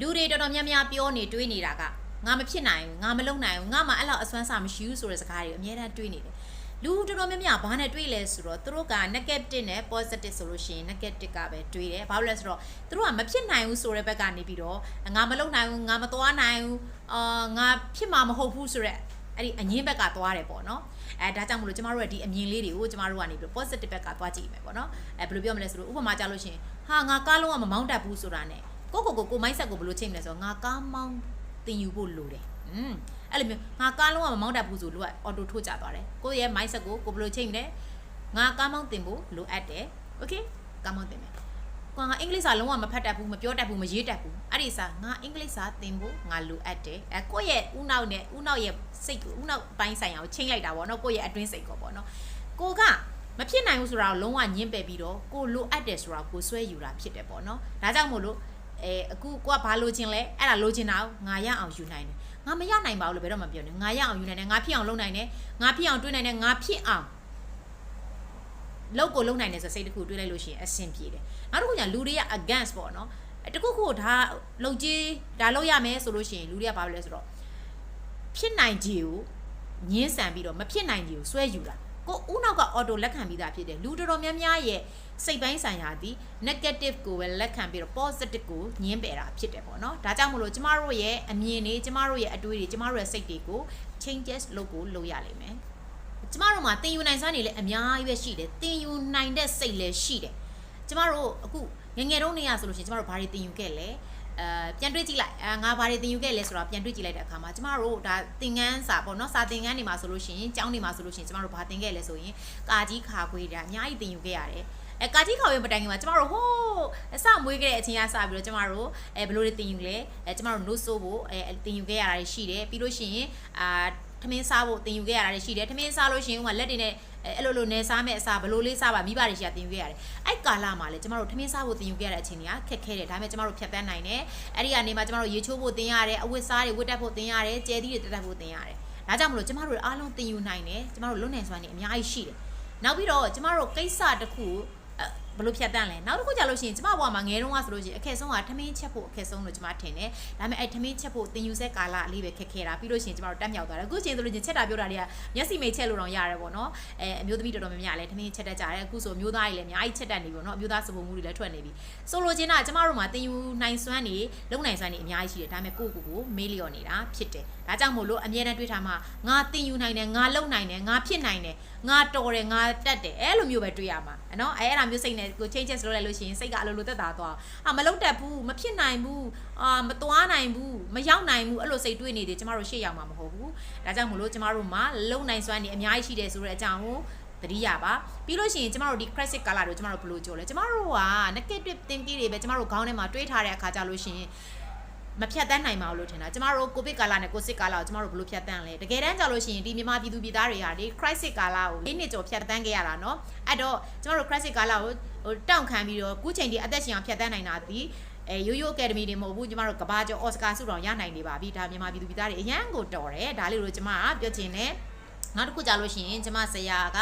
လူတွေတော်တော်များများပြောနေတွေးနေတာကငါမဖြစ်နိုင်ဘူးငါမလုပ်နိုင်ဘူးငါမှအဲ့လောက်အစွမ်းစာမရှိဘူးဆိုတဲ့စကားတွေအများအားတွေးနေတယ်လူတော်တော်များများဘာနဲ့တွေးလဲဆိုတော့သူတို့က negative နဲ့ positive ဆိုလို့ရှိရင် negative ကပဲတွေးတယ်ဘာလို့လဲဆိုတော့သူတို့ကမဖြစ်နိုင်ဘူးဆိုတဲ့ဘက်ကနေပြီးတော့ငါမလုပ်နိုင်ဘူးငါမသွားနိုင်ဘူးအာငါဖြစ်မှာမဟုတ်ဘူးဆိုတဲ့အဲ့ဒီအငင်းဘက်ကသွားတယ်ပေါ့နော်အဲဒါကြောင့်မလို့ကျမတို့ရဲ့ဒီအမြင်လေးတွေကိုကျမတို့ကနေပြီးတော့ positive ဘက်ကသွားကြည့်မယ်ပေါ့နော်အဲဘယ်လိုပြောမလဲဆိုတော့ဥပမာကြလို့ရှိရင်ဟာငါကားလုံးကမမောင်းတတ်ဘူးဆိုတာ ਨੇ ကိုကိုကိုကို mindset ကိုဘယ်လိုချိန်မလဲဆိုတော့ငါကားမောင်းတင်ယူဖို့လိုတယ်อืมအဲ့လိုမျိုးငါကားလုံးကမမောင်းတတ်ဘူးဆိုလို့ကအော်တိုထိုးကြသွားတယ်ကိုယ့်ရဲ့ mindset ကိုကိုဘယ်လိုချိန်မလဲငါကားမောင်းတင်ဖို့လိုအပ်တယ်โอเคကားမောင်းတင်မယ်ကွာငါအင်္ဂလိပ်စာလုံးဝမဖတ်တတ်ဘူးမပြောတတ်ဘူးမရေးတတ်ဘူးအဲ့ဒီစာငါအင်္ဂလိပ်စာသင်ဖို့ငါလိုအပ်တယ်အဲကိုယ့်ရဲ့ဥနောက်နဲ့ဥနောက်ရဲ့စိတ်ကိုဥနောက်ပိုင်းဆိုင်ရာကိုချိန်လိုက်တာပေါ့နော်ကိုယ့်ရဲ့အတွင်းစိတ်ကိုပေါ့နော်ကိုကမဖြစ်နိုင်ဘူးဆိုတာကိုလုံးဝညှင်းပယ်ပြီးတော့ကိုလိုအပ်တယ်ဆိုတာကိုဆွဲယူတာဖြစ်တယ်ပေါ့နော်ဒါကြောင့်မို့လို့ အဲအခုကိုကဘာလိုချင်လဲအဲ့ဒါလိုချင်တာကိုငါရအောင်ယူနိုင်တယ်ငါမရနိုင်ပါဘူးလို့ဘယ်တော့မှပြောနေငါရအောင်ယူနိုင်တယ်ငါဖြစ်အောင်လုပ်နိုင်တယ်ငါဖြစ်အောင်တွေးနိုင်တယ်ငါဖြစ်အောင်လောက်ကိုလုံနိုင်တယ်ဆိုစိတ်တစ်ခုတွေးလိုက်လို့ရှိရင်အဆင်ပြေတယ်နောက်တစ်ခုကျလူတွေက against ပေါ့နော်အဲတခုခုဒါလုံကြီးဒါလောက်ရမယ်ဆိုလို့ရှိရင်လူတွေကဘာလို့လဲဆိုတော့ဖြစ်နိုင်ခြေကိုညင်းဆန်ပြီးတော့မဖြစ်နိုင်ခြေကိုဆွဲယူတာ ကိုဦးနောက်ကအော်တိုလက်ခံပြီးသားဖြစ်တယ်လူတော်တော်များများရဲ့စိတ်ပိုင်းဆိုင်ရာသည် negative ကိုပဲလက်ခံပြီးတော့ positive ကိုညင်းပယ်တာဖြစ်တယ်ပေါ့နော်ဒါကြောင့်မလို့ကျမတို့ရဲ့အမြင်တွေကျမတို့ရဲ့အတွေးတွေကျမတို့ရဲ့စိတ်တွေကို changes လုပ်ကိုလုပ်ရလိမ့်မယ်ကျမတို့မှာတင်ယူနိုင်စွမ်းတွေလည်းအများကြီးပဲရှိတယ်တင်ယူနိုင်တဲ့စိတ်လည်းရှိတယ်ကျမတို့အခုငယ်ငယ်တုန်းနေရဆိုလို့ရှိရင်ကျမတို့ဘာတွေတင်ယူခဲ့လဲ အဲပြန်တွေးကြည့်လိုက်အာငါဘာတွေတင်ယူခဲ့လဲဆိုတော့ပြန်တွေးကြည့်လိုက်တဲ့အခါမှာကျမတို့ဒါသင်ငန်းစာပေါ့နော်စာသင်ငန်းတွေမှာဆိုလို့ရှိရင်ကျောင်းတွေမှာဆိုလို့ရှိရင်ကျမတို့ဘာသင်ခဲ့လဲဆိုရင်ကာကြီးခါခွေးတာအများကြီးသင်ယူခဲ့ရတယ်အဲကာကြီးခါခွေးမတိုင်ခင်မှာကျမတို့ဟိုးအစမွေးခဲ့တဲ့အချိန်ကစပြီးတော့ကျမတို့အဲဘယ်လိုတွေသင်ယူလဲအဲကျမတို့ note ဆိုးဖို့အဲသင်ယူခဲ့ရတာရှိတယ်ပြီးလို့ရှိရင်အာ ထမင်းစားဖို့သင်ယူခဲ့ရတာရှိတယ်ထမင်းစားလို့ရှိရင်ဟိုကလက်တွေနဲ့အဲ့လိုလိုနေစားမဲ့အစားဘလို့လေးစားပါမိဘတွေရှာတင်ယူခဲ့ရတယ်အဲ့ကာလမှာလေကျမတို့ထမင်းစားဖို့တင်ယူခဲ့ရတဲ့အချိန်တွေကခက်ခဲတယ်ဒါပေမဲ့ကျမတို့ဖြတ်တန်းနိုင်တယ်အဲ့ဒီကနေမှကျမတို့ရေချိုးဖို့တင်ရတယ်အဝတ်စားတွေဝတ်တက်ဖို့တင်ရတယ်ကျဲသီးတွေတက်တက်ဖို့တင်ရတယ်ဒါကြောင့်မလို့ကျမတို့အားလုံးတင်ယူနိုင်တယ်ကျမတို့လွတ်နေစွမ်းနေအများကြီးရှိတယ်နောက်ပြီးတော့ကျမတို့ကိစ္စတစ်ခု ဘလို့ဖြတ်တန်းလဲနောက်တစ်ခုကြာလို့ရှိရင်ကျမဘွားမှာငယ်တုန်းကဆိုလို့ရှိရင်အခက်ဆုံးကထမင်းချက်ဖို့အခက်ဆုံးလို့ကျမထင်တယ်ဒါပေမဲ့အဲ့ထမင်းချက်ဖို့တင်ယူဆက်ကာလအလေးပဲခက်ခဲတာပြီးလို့ရှိရင်ကျမတို့တက်မြောက်သွားတယ်အခုချိန်ဆိုလို့ချင်းချက်တာပြောတာတွေကမျက်စိမိတ်ချက်လို့တော့ရတယ်ပေါ့နော်အဲအမျိုးသမီးတော်တော်များများလည်းထမင်းချက်တတ်ကြတယ်အခုဆိုအမျိုးသားတွေလည်းအများကြီးချက်တတ်နေပြီပေါ့နော်အမျိုးသားစပုံမှုတွေလည်းထွက်နေပြီဆိုလိုချင်တာကျမတို့မှာတင်ယူနိုင်စွမ်းနေလုံနိုင်စွမ်းနေအများကြီးရှိတယ်ဒါပေမဲ့ကိုယ့်ကိုယ်ကိုမေးလျော်နေတာဖြစ်တယ်ဒါကြောင့်မို့လို့အမြဲတမ်းတွေးထားမှာငါတင်ယူနိုင်တယ်ငါလုံနိုင်တယ်ငါဖြစ်နိုင်တယ်ငါတော်တယ်ငါတက်တယ်အဲ့လိုမျိုးပဲတွေးရမှာနော်အဲအဲ့ဒါမျိုးစိတ်နဲ့ကို changes လုပ်လိုက်လို့ရှိရင်စိတ်ကအလိုလိုတက်တာသွားအာမလုံတက်ဘူးမဖြစ်နိုင်ဘူးအာမသွားနိုင်ဘူးမရောက်နိုင်ဘူးအဲ့လိုစိတ်တွေးနေတယ်ကျမတို့ရှေ့ရောက်မှာမဟုတ်ဘူးဒါကြောင့်မို့လို့ကျမတို့မှာလုံနိုင်စွမ်းနေအများကြီးရှိတယ်ဆိုတဲ့အကြောင်းကိုတတိယပါပြီးလို့ရှိရင်ကျမတို့ဒီ crisis ကာလတို့ကျမတို့ဘယ်လိုကြော်လဲကျမတို့က negative thinking တွေပဲကျမတို့ခေါင်းထဲမှာတွေးထားတဲ့အခါကြလို့ရှိရင် မဖြတ်တန်းနိုင်ပါဘူးလို့ထင်တာကျမတို့ကိုဗစ်ကာလနဲ့ကိုစစ်ကာလကိုကျမတို့ဘယ်လိုဖြတ်တန်းလဲတကယ်တမ်းကြလို့ရှိရင်ဒီမြန်မာပြည်သူပြည်သားတွေကဒီ crisis ကာလကိုလေးနှစ်ကျော်ဖြတ်တန်းခဲ့ရတာเนาะအဲ့တော့ကျမတို့ crisis ကာလကိုဟိုတောင့်ခံပြီးတော့ခုချိန်ဒီအသက်ရှင်အောင်ဖြတ်တန်းနိုင်တာဒီအဲရိုးရိုးအကယ်ဒမီတွေမဟုတ်ဘူးကျမတို့ကဘာကျော်အော်စကာဆုတောင်ရနိုင်နေပါပြီဒါမြန်မာပြည်သူပြည်သားတွေအရန်ကိုတော်တယ်ဒါလေးတို့ကျမကပြောချင်တယ် နောက်တစ်ခုကြာလို့ရှိရင်ကျမဆရာက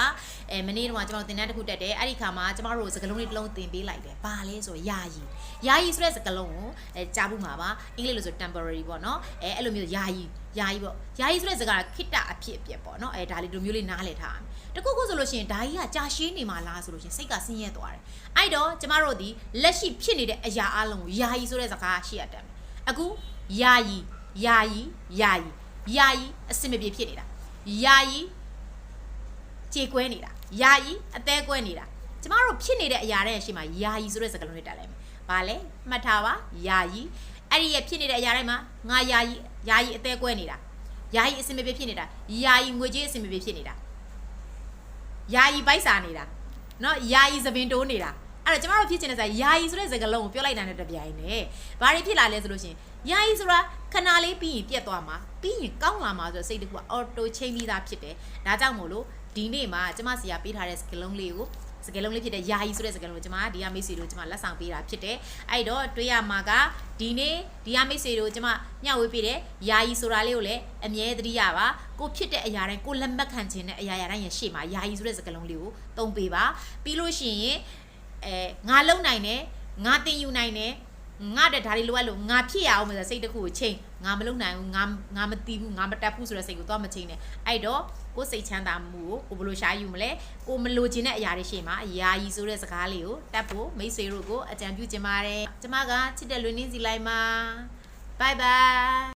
အဲမနေ့တုန်းကကျမတို့သင်တန်းတစ်ခုတက်တယ်အဲ့ဒီခါမှာကျမတို့စကလုံးလေးတစ်လုံးသင်ပေးလိုက်တယ်ဘာလဲဆိုယာယီယာယီဆိုတဲ့စကလုံးကိုအဲကြားဘူးမှာပါအင်္ဂလိပ်လိုဆို temporary ပေါ့နော်အဲအဲ့လိုမျိုးယာယီယာယီပေါ့ယာယီဆိုတဲ့စကားကခိတ္တအဖြစ်အပျက်ပေါ့နော်အဲဒါလေးတို့မျိုးလေးနားလည်ထားတခုခုဆိုလို့ရှိရင်ဒါကြီးကကြာရှည်နေမှာလားဆိုလို့ရှိရင်စိတ်ကဆင်းရဲသွားတယ်အဲ့တော့ကျမတို့ဒီလက်ရှိဖြစ်နေတဲ့အရာအလုံးကိုယာယီဆိုတဲ့စကားရှိရတယ်အခုယာယီယာယီယာယီယာယီအစင်မပြေဖြစ်နေတာ ယာယီကြေကွဲနေတာယာယီအသေးကွဲနေတာကျမတို့ဖြစ်နေတဲ့အရာတွေရှိမှယာယီဆိုတဲ့စကားလုံးတွေတက်လိုက်မယ်။ဘာလဲမှတ်ထားပါယာယီအဲ့ဒီရဖြစ်နေတဲ့အရာတိုင်းမှာငါယာယီယာယီအသေးကွဲနေတာယာယီအစင်မပြေဖြစ်နေတာယာယီငွေကြေးအစင်မပြေဖြစ်နေတာယာယီပိုက်စာနေတာနော်ယာယီသပင်တိုးနေတာ အဲ့တော့ကျမတို့ဖြစ်ချင်တဲ့ဆိုယာယီဆိုတဲ့စကားလုံးကိုပြောလိုက်တာနဲ့တပြိုင်နက်ဘာတွေဖြစ်လာလဲဆိုလို့ရှိရင်ယာယီဆိုတာခဏလေးပြီးရင်ပြတ်သွားမှာပြီးရင်ကောင်းလာမှာဆိုတော့စိတ်တကူကအော်တိုချိန်ပြီးသားဖြစ်တယ်ဒါကြောင့်မို့လို့ဒီနေ့မှာကျမစီယာပေးထားတဲ့စကလုံးလေးကိုစကလုံးလေးဖြစ်တဲ့ယာယီဆိုတဲ့စကလုံးကိုကျမဒီကမိတ်ဆွေတို့ကျမလက်ဆောင်ပေးတာဖြစ်တယ်အဲ့တော့တွေးရမှာကဒီနေ့ဒီကမိတ်ဆွေတို့ကျမမျှဝေပေးတဲ့ယာယီဆိုတာလေးကိုလည်းအမြဲတမ်းရပါကိုဖြစ်တဲ့အရာတိုင်းကိုလက်မှတ်ခံခြင်းတဲ့အရာရာတိုင်းရရှေ့မှာယာယီဆိုတဲ့စကလုံးလေးကိုသုံးပေးပါပြီးလို့ရှိရင် အဲငါလုံနိုင်တယ်ငါတင်ယူနိုင်တယ်ငါတက်ဒါတွေလိုအပ်လို့ငါဖြစ်ရအောင်ဆိုတဲ့စိတ်တစ်ခုကိုချိန်ငါမလုံနိုင်ဘူးငါငါမတီးဘူးငါမတက်ဘူးဆိုတဲ့စိတ်ကိုတော့မချိန်နဲ့အဲ့တော့ကိုယ်စိတ်ချမ်းသာမှုကိုကိုဘယ်လိုရှာယူမလဲကိုမလိုချင်တဲ့အရာတွေရှိမှာအရာကြီးဆိုတဲ့စကားလေးကိုတတ်ဖို့မိတ်ဆွေတို့ကိုအကြံပြုချင်ပါတယ်ကျမကချစ်တဲ့လွေနင်းစီလိုက်မှာ bye bye